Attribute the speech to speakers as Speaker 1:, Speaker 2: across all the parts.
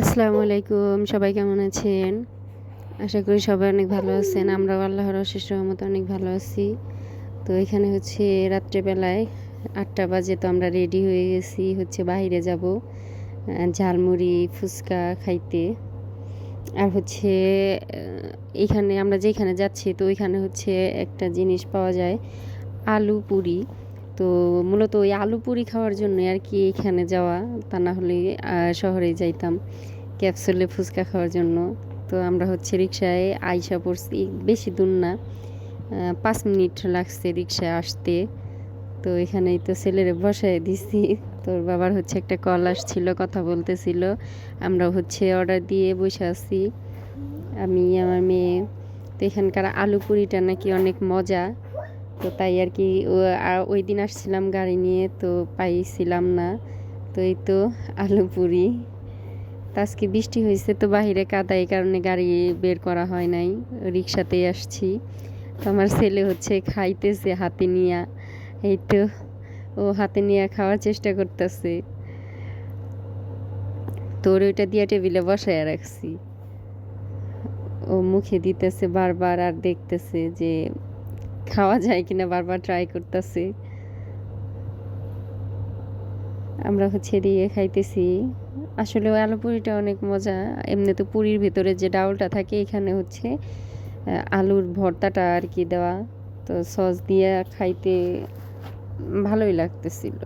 Speaker 1: আসসালামু আলাইকুম, সবাই কেমন আছেন? আশা করি সবাই অনেক ভালো আছেন। আমরাও আল্লাহর অশেষ রহমত অনেক ভালো আছি। তো এখানে হচ্ছে রাত্রেবেলায় আটটা বাজে তো আমরা রেডি হয়ে গেছি, হচ্ছে বাইরে যাব ঝালমুড়ি, ফুচকা খাইতে। আর হচ্ছে এখানে আমরা যেখানে যাচ্ছি তো ওইখানে হচ্ছে একটা জিনিস পাওয়া যায়, আলু পুরি। তো মূলত ওই আলু পুরি খাওয়ার জন্য আর কি এখানে যাওয়া। তা না হলে শহরে যাইতাম ক্যাপসুলে ফুচকা খাওয়ার জন্য। তো আমরা হচ্ছে রিক্সায় আইসা পড়ছি, বেশি দূর না পাঁচ মিনিট লাগছে রিক্সায় আসতে। তো এখানেই তো ছেলেরে বসায় দিছি, তোর বাবার হচ্ছে একটা কল আসছিল, কথা বলতেছিল। আমরা হচ্ছে অর্ডার দিয়ে বসে আছি, আমি, আমার মেয়ে। তো এখানকার আলু পুরিটা নাকি অনেক মজা। তো তাই আর কি ওই দিন আসছিলাম গাড়ি নিয়ে, তো পাইছিলাম না। তো এই তো আলু পুরি তো আজকে বৃষ্টি হয়েছে, তো বাহিরে কাদা এই কারণে গাড়ি বের করা হয় নাই, রিক্সাতেই আসছি। তো আমার ছেলে হচ্ছে খাইতেছে হাতে নিয়া। এই তো ও হাতে নিয়ে খাওয়ার চেষ্টা করতেছে। তোর ওইটা দিয়ে টেবিলে বসায় রাখছি। ও মুখে দিতেছে বারবার আর দেখতেছে যে খাওয়া যায় কিনা বারবার ট্রাই করতেছে। আমরা হচ্ছে দিয়ে খাইতেছি। আসলে আলু পুরিটা অনেক মজা। এমনি তো পুরির ভিতরে যে ডাউলটা থাকে, এখানে হচ্ছে আলুর ভর্তাটা আর কি দেওয়া। তো সস দিয়ে খাইতে ভালোই লাগতেছিল।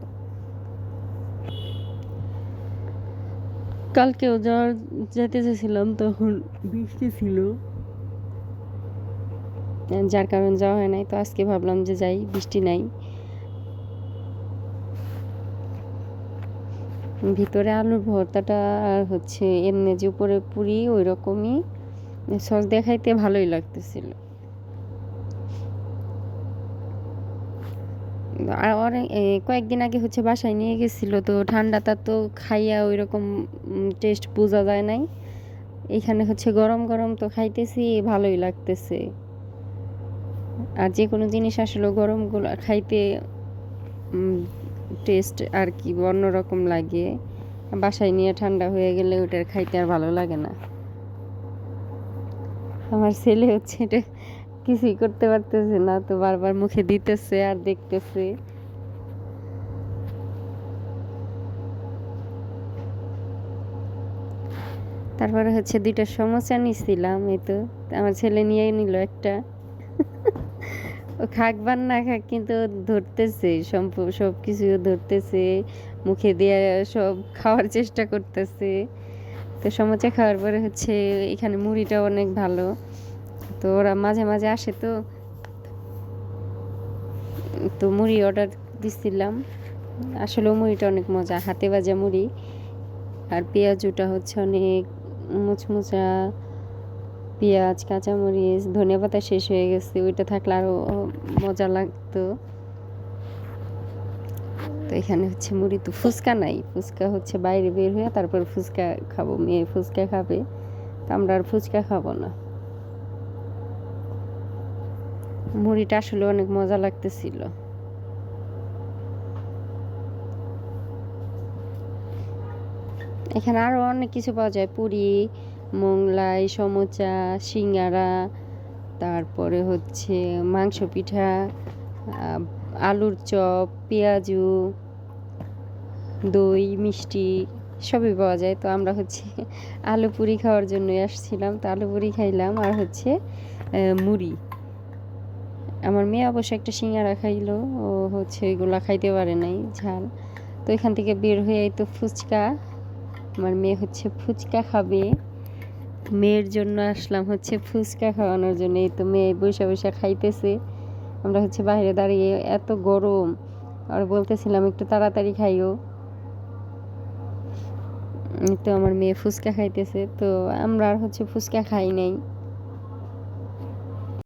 Speaker 1: কালকেও যাওয়ার যেতে চেয়েছিলাম, তখন বৃষ্টি ছিল। যার কারণে যাওয়া হয় নাই। তো আজকে ভাবলাম যে যাই, বৃষ্টি নাই। ভিতরে আলুর ভর্তাটা আর হচ্ছে এমনি যে উপরে পুরি ওই রকমই সস দেখাইতে ভালোই লাগতেছিল। আর কয়েকদিন আগে হচ্ছে বাসায় নিয়ে গেছিল, তো ঠান্ডাটা তো খাইয়া ওই রকম টেস্ট বোঝা যায় নাই। এখানে হচ্ছে গরম গরম তো খাইতেছি, ভালোই লাগতেছে। আর যে কোনো জিনিস আসলে গরমগুলো খাইতে টেস্ট আর কি অন্যরকম লাগে। বাসায় নিয়ে ঠান্ডা হয়ে গেলে ওটার খাইতে আর ভালো লাগে না। আমার ছেলে হচ্ছে এটা কিছুই করতে পারতেছে না, তো বারবার মুখে দিতেছে আর দেখতেছে। তারপরে হচ্ছে দুইটা সমস্যা নিছিলাম, এই তো। আমার ছেলে নিয়ে নিল একটা। ও খাকবার না খাক, কিন্তু ধরতেছে সব কিছু ধরতেছে, মুখে দিয়ে সব খাওয়ার চেষ্টা করতেছে। তো সমোচা খাওয়ার পরে হচ্ছে এখানে মুড়িটা অনেক ভালো। তো ওরা মাঝে মাঝে আসে তো। তো মুড়ি অর্ডার দিছিলাম। আসলে মুড়িটা অনেক মজা, হাতে ভাজা মুড়ি। আর পেঁয়াজুটা হচ্ছে অনেক মুচমুচা। পেঁয়াজ, কাঁচামরিচ, ধনিয়া পাতা শেষ হয়ে গেছে, ওইটা থাকলে আরও মজা লাগতো। তো এখানে হচ্ছে মুড়ি তো ফুচকা নাই, ফুচকা হচ্ছে বাইরে বের হয়ে তারপর ফুচকা খাব, মেয়ে ফুচকা খাবে, তো আমরা আর ফুচকা খাব না। মুড়িটা আসলে অনেক মজা লাগতেছিল। এখানে আরও অনেক কিছু পাওয়া যায়, পুরি মোংলাই, সমোচা, সিঙ্গারা, তারপরে হচ্ছে মাংস পিঠা আলুর চপ, পেঁয়াজু, দই, মিষ্টি সবই পাওয়া যায়। তো আমরা হচ্ছে আলু পুরি খাওয়ার জন্যই আসছিলাম। তো আলু পুরি খাইলাম আর হচ্ছে মুড়ি। আমার মেয়ে অবশ্য একটা সিঙ্গারা খাইলো, ও হচ্ছে এগুলা খাইতে পারে নাই, ঝাল। তো এখান থেকে বের হয়ে তো ফুচকা। আমার মেয়ে হচ্ছে ফুচকা খাবে। মেয়ের জন্য আসলাম হচ্ছে ফুচকা খাওয়ানোর জন্য। এই তো মেয়ে বসে বসে খাইতেছে। আমরা হচ্ছে বাইরে দাঁড়িয়ে এত গরম। আর বলতেছিলাম, একটু তাড়াতাড়ি খাইও। তো আমার মেয়ে ফুচকা খাইতেছে। তো আমরা আর হচ্ছে ফুচকা খাই নাই।